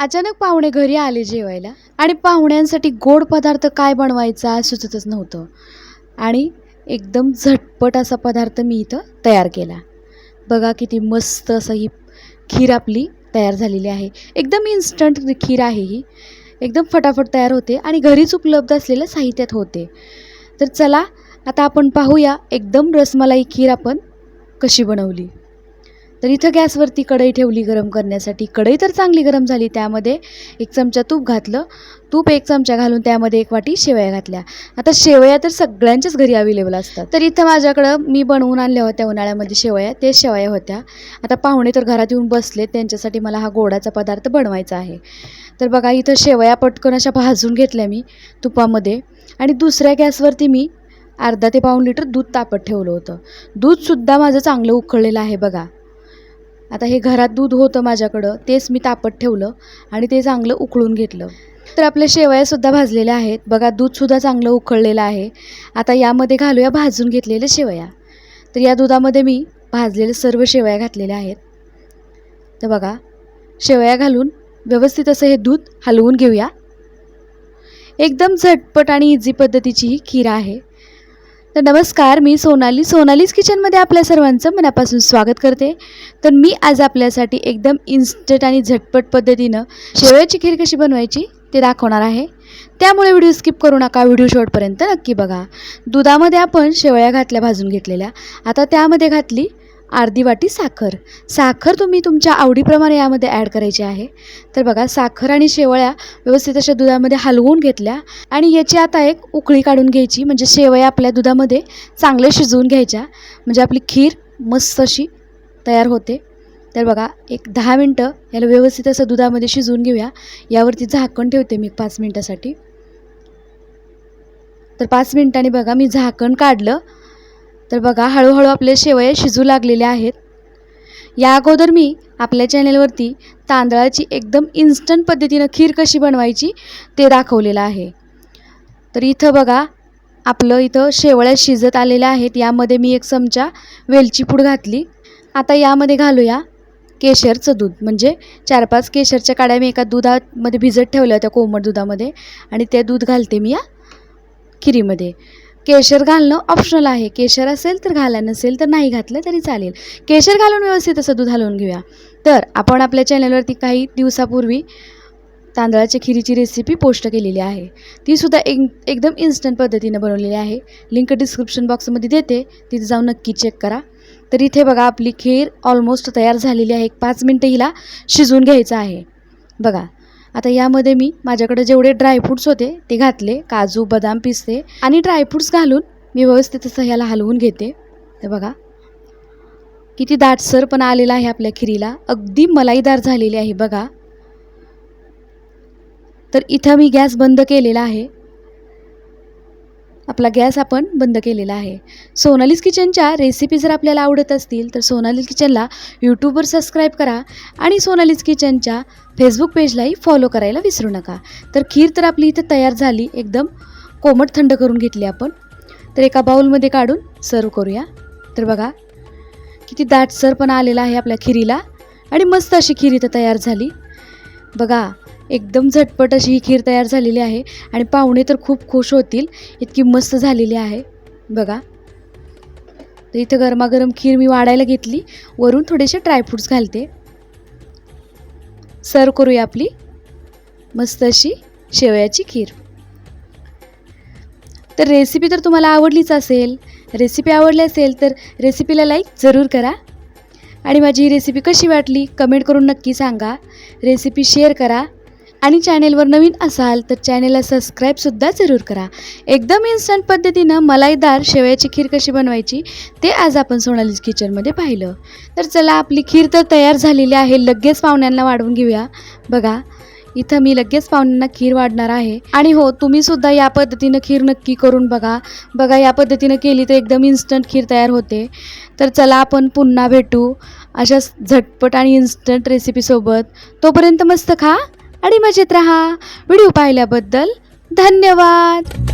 अचानक पाहुणे घरी आले जेवायला. आणि पाहुण्यांसाठी गोड पदार्थ काय बनवायचा सुचतच नव्हतं. आणि एकदम झटपट असा पदार्थ मी इथं तयार केला. बघा किती मस्त असं ही खीर आपली तयार झालेली आहे. एकदम इन्स्टंट खीर आहे ही. एकदम फटाफट तयार होते आणि घरीच उपलब्ध असलेल्या साहित्यात होते. तर चला आता आपण पाहूया एकदम रसमलाई खीर आपण कशी बनवली. तर इथं गॅसवरती कढई ठेवली गरम करण्यासाठी. कढई तर चांगली गरम झाली त्यामध्ये एक चमचा तूप घातलं. तूप एक चमचा घालून त्यामध्ये एक वाटी शेवया घातल्या. आता शेवया तर सगळ्यांच्याच घरी अवेलेबल असतात. तर इथं माझ्याकडं मी बनवून आणल्या होत्या उन्हाळ्यामध्ये शेवया ते शेवया होत्या. आता पाहुणे तर घरात येऊन बसले त्यांच्यासाठी मला हा गोडाचा पदार्थ बनवायचा आहे. तर बघा इथं शेवया पटकन अशा भाजून घेतल्या मी तुपामध्ये. आणि दुसऱ्या गॅसवरती मी अर्धा ते पाऊण लिटर दूध तापत ठेवलं होतं. दूधसुद्धा माझं चांगलं उकळलेलं आहे बघा. आता हे घरात दूध होतं माझ्याकडं तेच मी तापत ठेवलं आणि ते चांगलं उकळून घेतलं. तर आपल्या शेवयासुद्धा भाजलेल्या आहेत. बघा दूधसुद्धा चांगलं उकळलेलं आहे. आता यामध्ये घालूया भाजून घेतलेल्या शेवया. तर या दुधामध्ये मी भाजलेले सर्व शेवया घातलेल्या आहेत. तर बघा शेवया घालून व्यवस्थित असं हे दूध हलवून घेऊया. एकदम झटपट आणि इझी पद्धतीची ही खीर आहे. तर नमस्कार मी सोनाली. सोनालीज किचनमध्ये आपल्या सर्वांचं मनापासून स्वागत करते. तर मी आज आपल्यासाठी एकदम इन्स्टंट आणि झटपट पद्धतीनं शेवयाची खीर कशी बनवायची ते दाखवणार आहे. त्यामुळे व्हिडिओ स्किप करू नका व्हिडिओ शॉर्टपर्यंत नक्की बघा. दुधामध्ये आपण शेवया घातल्या भाजून घेतलेल्या. आता त्यामध्ये घातली अर्धी वाटी साखर. साखर तुम्ही तुमच्या आवडीप्रमाणे यामध्ये ॲड करायची आहे. तर बघा साखर आणि शेवळ्या व्यवस्थित अशा दुधामध्ये हलवून घेतल्या आणि याची आता एक उकळी काढून घ्यायची. म्हणजे शेवया आपल्या दुधामध्ये चांगल्या शिजवून घ्यायच्या. म्हणजे आपली खीर मस्त अशी तयार होते. तर बघा एक दहा मिनटं याला व्यवस्थित असं दुधामध्ये शिजवून घेऊया. यावरती झाकण ठेवते मी पाच मिनटासाठी. तर पाच मिनटांनी बघा मी झाकण काढलं. तर बघा हळूहळू आपले शेवया शिजू लागलेले आहेत. या अगोदर मी आपल्या चॅनेलवरती तांदळाची एकदम इन्स्टंट पद्धतीनं खीर कशी बनवायची ते दाखवलेलं आहे. तर इथं बघा आपलं इथं शेवळ्या शिजत आलेल्या आहेत. यामध्ये मी एक चमचा वेलची पूड घातली. आता यामध्ये घालूया केशरचं दूध. म्हणजे चार पाच केशरच्या काड्या मी एका दुधामध्ये भिजत ठेवल्या होत्या कोमट दुधामध्ये. आणि ते दूध घालते मी या खिरीमध्ये. केशर घालणं ऑप्शनल आहे. केशर असेल तर घाला नसेल तर नाही घातलं तरी चालेल. केशर घालून व्यवस्थित असं दूध हलवून घेऊया. तर आपण आपल्या चॅनलवरती काही दिवसापूर्वी तांदळाच्या खिरीची रेसिपी पोस्ट केलेली आहे. तीसुद्धा एक एकदम इन्स्टंट पद्धतीनं बनवलेली आहे. लिंक डिस्क्रिप्शन बॉक्समध्ये देते. तिथे जाऊन नक्की चेक करा. तर इथे बघा आपली खीर ऑलमोस्ट तयार झालेली आहे. एक पाच मिनटं हिला शिजवून घ्यायचं आहे. बघा आता यामध्ये मी माझ्याकडे जेवढे ड्रायफ्रूट्स होते ते घातले काजू बदाम पिस्ते आणि ड्रायफ्रूट्स घालून मी व्यवस्थित असं ह्याला हलवून घेते. तर बघा. किती दाटसर पण आलेला आहे आपल्या खिरीला. अगदी मलाईदार झालेली आहे बघा. तर इथं मी गॅस बंद केलेला आहे. आपला गॅस आपण बंद केलेला आहे. सोनालीज किचनच्या रेसिपी जर आपल्याला आवडत असतील तर सोनालीज किचनला यूट्यूबवर सबस्क्राईब करा आणि सोनालीज किचनच्या फेसबुक पेजलाही फॉलो करायला विसरू नका. तर खीर तर आपली इथं तयार झाली एकदम कोमट थंड करून घेतली आपण. तर एका बाऊलमध्ये काढून सर्व करूया. तर बघा किती दाटसर पण आलेला आहे आपल्या खिरीला आणि मस्त अशी खीर इथं तयार झाली. बघा एकदम झटपट अशी ही खीर तयार झालेली आहे. आणि पाहुणे तर खूप खुश होतील. इतकी मस्त झालेली आहे. बघा. तर इथं गरमागरम खीर मी वाढायला घेतली. वरून थोडेसे ड्रायफ्रूट्स घालते. सर्व करूया आपली मस्त अशी शेवयाची खीर. तर रेसिपी तर तुम्हाला आवडलीच असेल. रेसिपी आवडली असेल तर रेसिपीला लाईक जरूर करा. आणि माझी ही रेसिपी कशी वाटली? कमेंट करून नक्की सांगा. रेसिपी शेअर करा. आणि चॅनेलवर नवीन असाल तर चॅनेलला सबस्क्राईबसुद्धा जरूर करा. एकदम इन्स्टंट पद्धतीनं मलाईदार शेवयाची खीर कशी बनवायची ते आज आपण सोनालीज किचनमध्ये पाहिलं. तर चला आपली खीर तर तयार झालेली आहे. लगेच पाहुण्यांना वाढवून घेऊया. बघा इथं मी लगेच पाहुण्यांना खीर वाढणार आहे. आणि हो तुम्हीसुद्धा या पद्धतीनं खीर नक्की करून बघा. बघा या पद्धतीनं केली तर एकदम इन्स्टंट खीर तयार होते. तर चला आपण पुन्हा भेटू. अशाच झटपट आणि इन्स्टंट रेसिपीसोबत तोपर्यंत मस्त खा. आणि मजेत रहा. व्हिडिओ पाहिल्याबद्दल धन्यवाद.